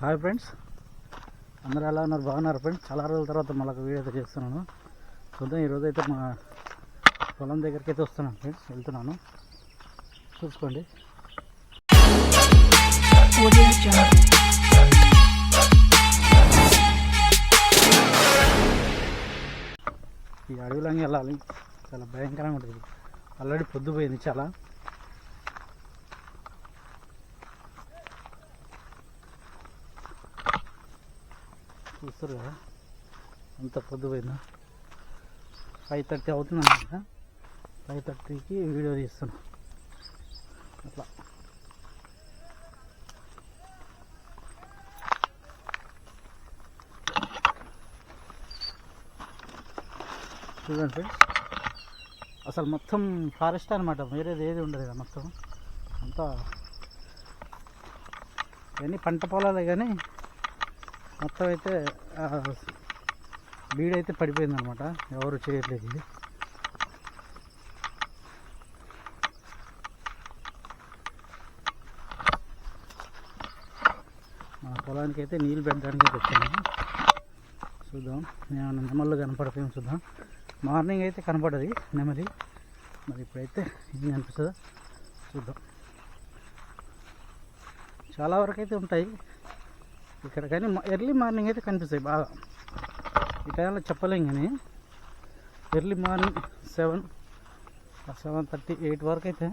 Hi friends అందరూ ఎలా ఉన్నారు? బాగున్నారు ఫ్రెండ్స్ చాలా రోజుల తర్వాత మళ్ళీ వీడియో అయితే చేస్తున్నాను. చూద్దాం ఈరోజు అయితే మా పొలం దగ్గరికి అయితే వస్తున్నాను ఫ్రెండ్స్ వెళ్తున్నాను. చూసుకోండి. ఈ అడవిలోనే వెళ్ళాలి. చాలా భయంకరంగా ఉంటుంది. ఆల్రెడీ పొద్దుపోయింది చాలా. చూస్తారు కదా? అంత పొద్దుపోయినా ఫైవ్ థర్టీ అవుతుందన్నమాట ఫైవ్ థర్టీకి వీడియో తీస్తున్నా. అట్లా. చూడండి ఫ్రెండ్స్. అసలు మొత్తం ఫారెస్ట్ అనమాట వేరేది ఏది ఉండదు కదా మొత్తం. అంతా ఇవన్నీ పంట పొలాలే కానీ మొత్తం అయితే బీడైతే పడిపోయిందనమాట. ఎవరు చేయట్లేదు ఇది. మా పొలానికి అయితే నీళ్ళు పెట్టడానికి వచ్చాను చూద్దాం. ఏమైనా నెమళ్ళు కనపడతాయేమో చూద్దాం. మార్నింగ్ అయితే కనపడది నెమలి. మరి ఇప్పుడైతే ఏం కనిపిస్తుందో చూద్దాం. చాలా వరకు అయితే ఉంటాయి. ఇక్కడ కానీ ఎర్లీ మార్నింగ్ అయితే కనిపిస్తాయి బాగా. ఈ టైంలో చెప్పలేం కానీ early morning seven seven thirty eight వరకు అయితే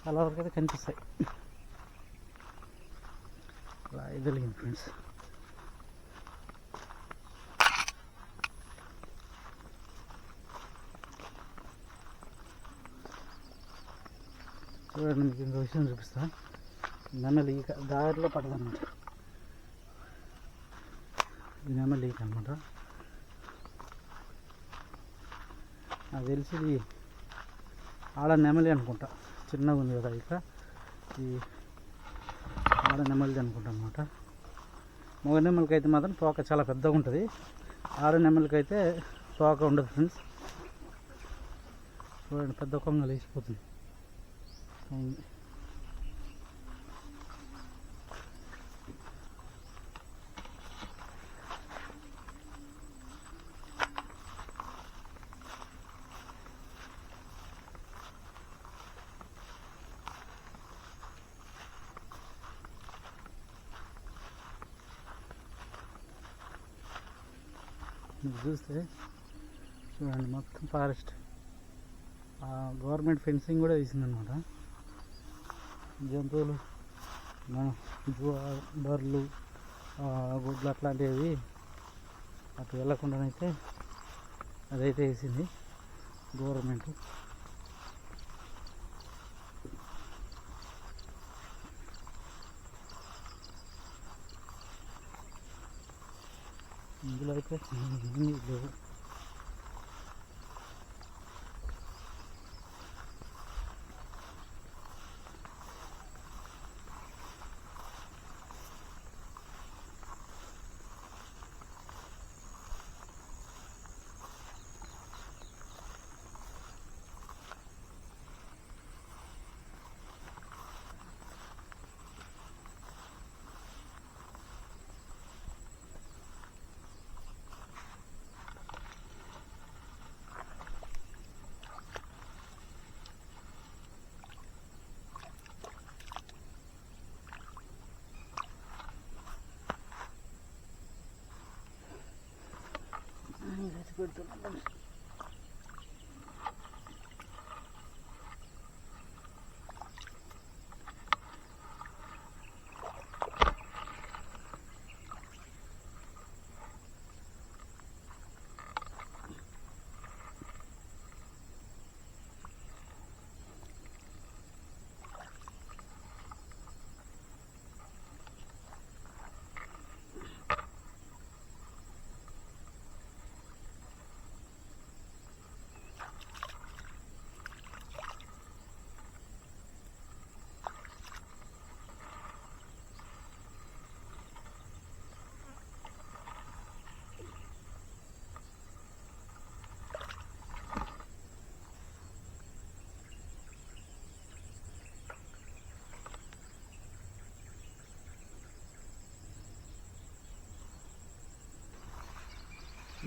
చాలా వరకు అయితే కనిపిస్తాయి. అలా ఎదులిగింది ఫ్రెండ్స్ చూడండి మీకు ఇంకో విషయం చూపిస్తా. నెమలి ఈక దారిలో పడదన్నమాట. ఇదేమో లేక్ అనమాట నాకు తెలిసి ఇది ఆడ నెమలి అనుకుంటా. చిన్నగా ఉంది కదా ఇక ఈ ఆడ నెమలిది అనుకుంటా అనమాట మగ నెమలికి అయితే మాత్రం తోక చాలా పెద్దగా ఉంటుంది. ఆడ నెమలికి అయితే తోక ఉండదు ఫ్రెండ్స్ చూడండి పెద్ద కొంగ లేచిపోతుంది మీరు చూస్తే చూడండి మొత్తం ఫారెస్ట్ గవర్నమెంట్ ఫెన్సింగ్ కూడా వేసిందనమాట. జంతువులు మన బర్రెలు గుడ్లు అట్లాంటివి అటు వెళ్ళకుండానైతే అదైతే వేసింది గవర్నమెంట్ ఇందులో అయితే ఏమీ లేవు ఇదైతే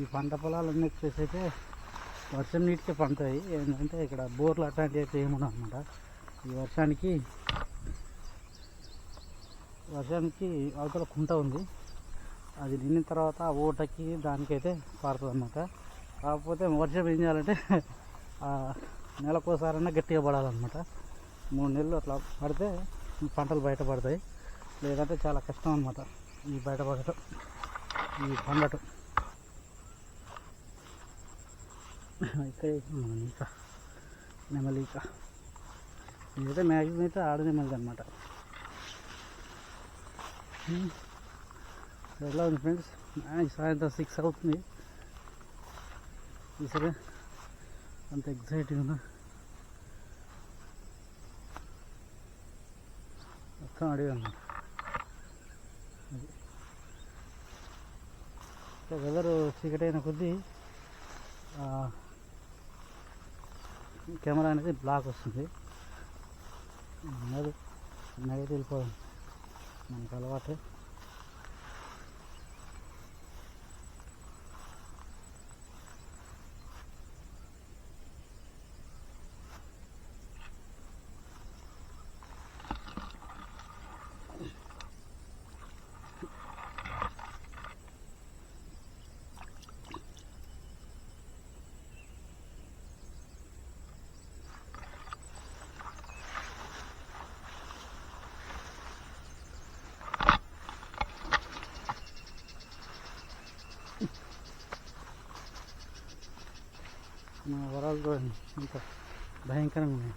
ఈ పంట పొలాలన్నీ వచ్చేసి అయితే వర్షం నీటికే పండుతాయి. ఏంటంటే ఇక్కడ బోర్లు అట్లాంటివి అయితే ఏముండవు అనమాట ఈ వర్షానికి వర్షానికి అవతల కుంట ఉంది. అది నిండిన తర్వాత ఆ ఓటకి దానికైతే పారుతుంది అనమాట కాకపోతే వర్షం ఏం చేయాలంటే నెలకోసారైనా గట్టిగా పడాలన్నమాట. మూడు నెలలు అట్లా పడితే పంటలు బయటపడతాయి. లేదంటే చాలా కష్టం అనమాట ఈ బయటపడటం ఈ పండటం. ఇక్కడ. ఇంకా. నెమలి ఇక. ఇదైతే మ్యాక్సిమం అయితే ఆడ నెమలిది అనమాట ఎలా ఉంది ఫ్రెండ్స్? సాయంత్రం సిక్స్ అవుతుంది. ఈసారి అంత ఎగ్జైటింగ్ ఉందా మొత్తం అడిగి అన్నమాట అది. వెదర్ చీకటి అయిన కొద్దీ కెమెరా అనేది బ్లాక్ వస్తుంది. అది నైట్ వెళ్ళిపోదాం మనకు అలవాటు. మా వరాలు కూడా ఇంత భయంకరంగా ఉన్నాయి.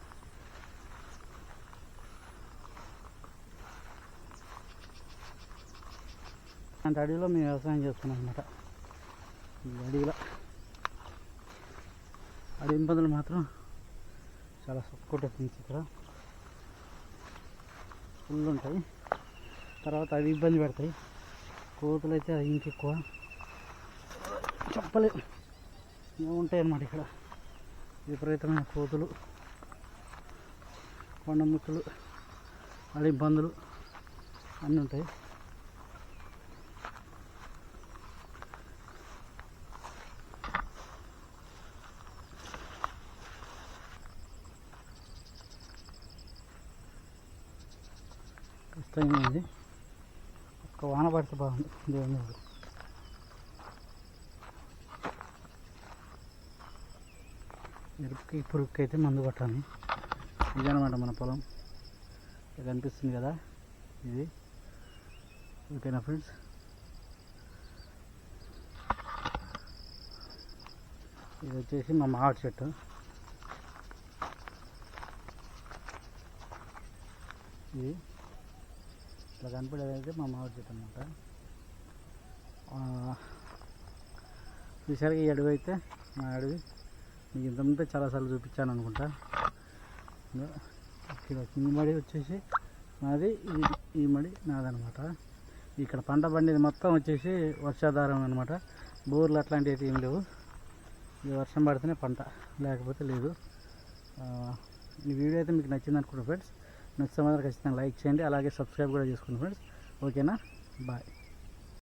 అంటే అడవిలో మేము వ్యవసాయం చేస్తున్నాం అనమాట ఈ అడవిలో. అడవి ఇబ్బందులు మాత్రం చాలా సొక్కొట్టేస్తుంది ఇక్కడ. ఫుల్ ఉంటాయి. తర్వాత అవి ఇబ్బంది పెడతాయి. కోతులు అయితే అది ఇంకెక్కువ చెప్పలేదు ఏముంటాయి అన్నమాట ఇక్కడ. విపరీతమైన కోతులు కొండముక్కలు అడవి ఇబ్బందులు అన్నీ ఉంటాయి. కష్టంగా ఉంది ఒక్క వాన పడితే బాగుంది. దేవుని మిరపకి పురుగుకి అయితే మందు కొట్టాలి. ఇదనమాట మన పొలం. ఇది కనిపిస్తుంది కదా ఇది. ఓకేనా ఫ్రెండ్స్? ఇది వచ్చేసి మా మామిడి చెట్టు. ఇది. ఇట్లా కనపడేదైతే అయితే మా మామిడి చెట్టు అనమాట చూసారు ఈ అడవి అయితే మా అడవి మీకు ఇంతకుముందే చాలాసార్లు చూపించాను అనుకుంటా. ఇక్కడ కింది మడి వచ్చేసి నాది ఈ ఈ మడి నాదనమాట. ఇక్కడ పంట పండేది మొత్తం వచ్చేసి వర్షాధారం అనమాట బోర్లు అట్లాంటివి అయితే ఏం లేవు. ఈ వర్షం పడితేనే పంట లేకపోతే లేదు. ఈ వీడియో అయితే మీకు నచ్చింది అనుకుంటా ఫ్రెండ్స్. నచ్చితే మాత్రం ఖచ్చితంగా లైక్ చేయండి అలాగే సబ్స్క్రైబ్ కూడా చేసుకోండి ఫ్రెండ్స్. ఓకేనా? బాయ్.